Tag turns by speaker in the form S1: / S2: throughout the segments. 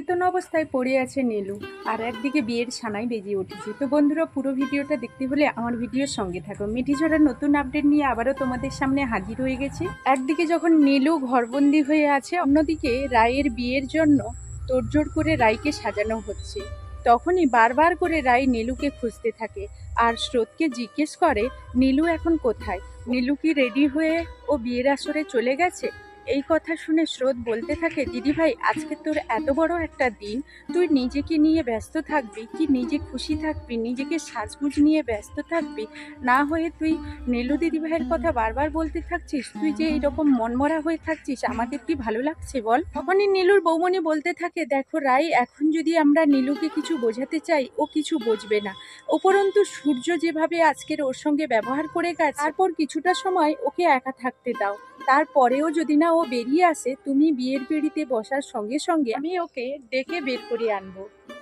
S1: চেতন অবস্থায় পড়ে আছে নীলু। আর একদিকে বিয়ের সানাই বেজে উঠেছে। তো বন্ধুরা, পুরো ভিডিওটা দেখতে হলে আমার ভিডিওর সঙ্গে থাকো। মিঠিঝড়ার নতুন আপডেট নিয়ে আবারও তোমাদের সামনে হাজির হয়ে গেছে। একদিকে যখন নীলু ঘরবন্দি হয়ে আছে, অন্যদিকে রায়ের বিয়ের জন্য তোড়জোড় করে রায়কে সাজানো হচ্ছে। তখনই বারবার করে রায় নীলুকে খুঁজতে থাকে আর স্রোতকে জিজ্ঞেস করে, নীলু এখন কোথায়? নীলু কি রেডি হয়ে ও বিয়ের আসরে চলে গেছে? এই কথা শুনে স্রোত বলতে থাকে, দিদি ভাই, আজকে তোর এত বড় একটা দিন। তুই নিজেকে নিয়ে ব্যস্ত থাকবি, কি নিজে খুশি থাকবি, নিজেকে সাজগুজ নিয়ে ব্যস্ত থাকবি? না হয়ে তুই নীলু দিদি ভাইয়ের কথা বারবার বলতে থাকছিস? তুই যে এইরকম মনমরা হয়ে থাকছিস, আমাদের কি ভালো লাগছে বল? তখনই নীলুর বৌমনি বলতে থাকে, দেখো রাই, এখন যদি আমরা নীলুকে কিছু বোঝাতে চাই, ও কিছু বুঝবে না। উপরন্তু সূর্য যেভাবে আজকের ওর সঙ্গে ব্যবহার করে গেছে, তারপর কিছুটা সময় ওকে একা থাকতে দাও। তারপরেও যদি না ও বেরিয়ে আসে তুমি বিয়ের পিড়িতে বসার সঙ্গে সঙ্গে আমি ওকে ডেকে বের করে আনব।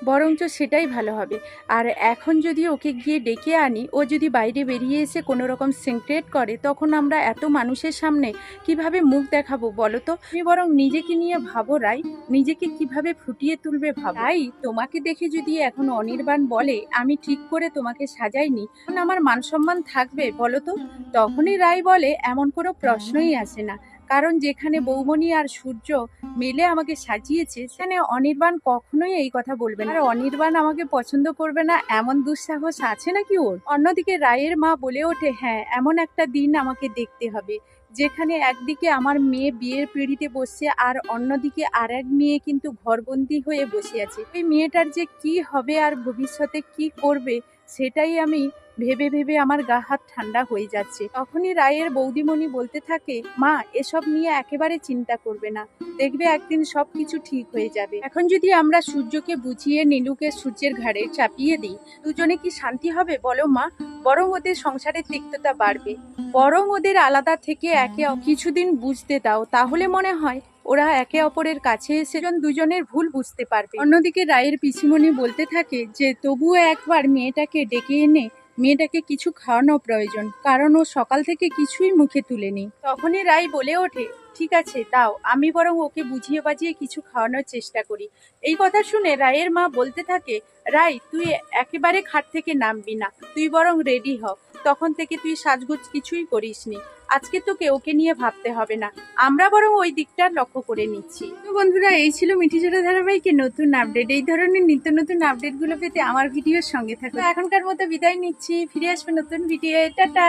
S1: বরঞ্চ সেটাই ভালো হবে। আর এখন যদি ওকে গিয়ে ডেকে আনি ও যদি বাইরে বেরিয়ে এসে কোনো রকম সিনক্রেট করে তখন আমরা এত মানুষের সামনে কীভাবে মুখ দেখাবো বলো তো? তুমি বরং নিজেকে নিয়ে ভাবো রাই। নিজেকে কীভাবে ফুটিয়ে তুলবে ভাবো। তাই তোমাকে দেখে যদি এখন অনির্বাণ বলে আমি ঠিক করে তোমাকে সাজাইনি আমার মান সম্মান থাকবে বলো তো? তখনই রায় বলে এমন কোনো প্রশ্নই আসে না। কারণ যেখানে বৌমণি আর সূর্য মিলে আমাকে সাজিয়েছে সেখানে অনির্বাণ কখনোই এই কথা বলবে না। আর অনির্বাণ আমাকে পছন্দ করবে না এমন দুঃসাহস আছে নাকি ওর? অন্যদিকে রায়ের মা বলে ওঠে হ্যাঁ এমন একটা দিন আমাকে দেখতে হবে। যেখানে একদিকে আমার মেয়ে বিয়ের পিঁড়িতে বসছে আর অন্যদিকে আর এক মেয়ে কিন্তু ঘরবন্দি হয়ে বসে আছে। ওই মেয়েটার যে কি হবে আর ভবিষ্যতে কি করবে সেটাই আমি ভেবে ভেবে আমার গা হাত ঠান্ডা হয়ে যাচ্ছে। তখনই রায়ের বৌদিমণি বলতে থাকে, মা, এসব নিয়ে একেবারে চিন্তা করবে না। দেখবে একদিন সব কিছু ঠিক হয়ে যাবে। এখন যদি আমরা সূর্যকে বুঝিয়ে নীলুকে সূর্যের ঘাড়ে চাপিয়ে দিই, দুজনে কি শান্তি হবে? বলো মা। বরং ওদের সংসারের তিক্ততা বাড়বে। বরং ওদের আলাদা থেকে একে কিছুদিন বুঝতে দাও, তাহলে মনে হয় ওরা একে অপরের কাছে এসে জন দুজনের ভুল বুঝতে পারবে। অন্যদিকে রায়ের পিসিমণি বলতে থাকে যে, তবুও একবার মেয়েটাকে ডেকে এনে মেয়েটাকে কিছু খাওয়ানো প্রয়োজন, কারণ ও সকাল থেকে কিছুই মুখে তুলেনি। তখনই রায় বলে ওঠে ঠিক আছে তাও আমি বরং ওকে বুঝিয়ে বাজিয়ে কিছু খাওয়ানোর চেষ্টা করি। এই কথা শুনে রায়ের মা বলতে থাকে রাই তুই একেবারে খাট থেকে নামবি না। তুই বরং রেডি হ। তখন থেকে তুই সাজগোজ কিছুই করিসনি। আজকে তোকে ওকে নিয়ে ভাবতে হবে না। আমরা বরং ওই দিকটা লক্ষ্য করে নিচ্ছি। তো বন্ধুরা, এই ছিল মিঠিজোড়া ধারাবাহিকের নতুন আপডেট। এই ধরনের নিত্য নতুন আপডেটগুলো পেতে আমার ভিডিওর সঙ্গে থাকো এখনকার মতো বিদায় নিচ্ছি। ফিরে আসবে নতুন ভিডিও টাটা!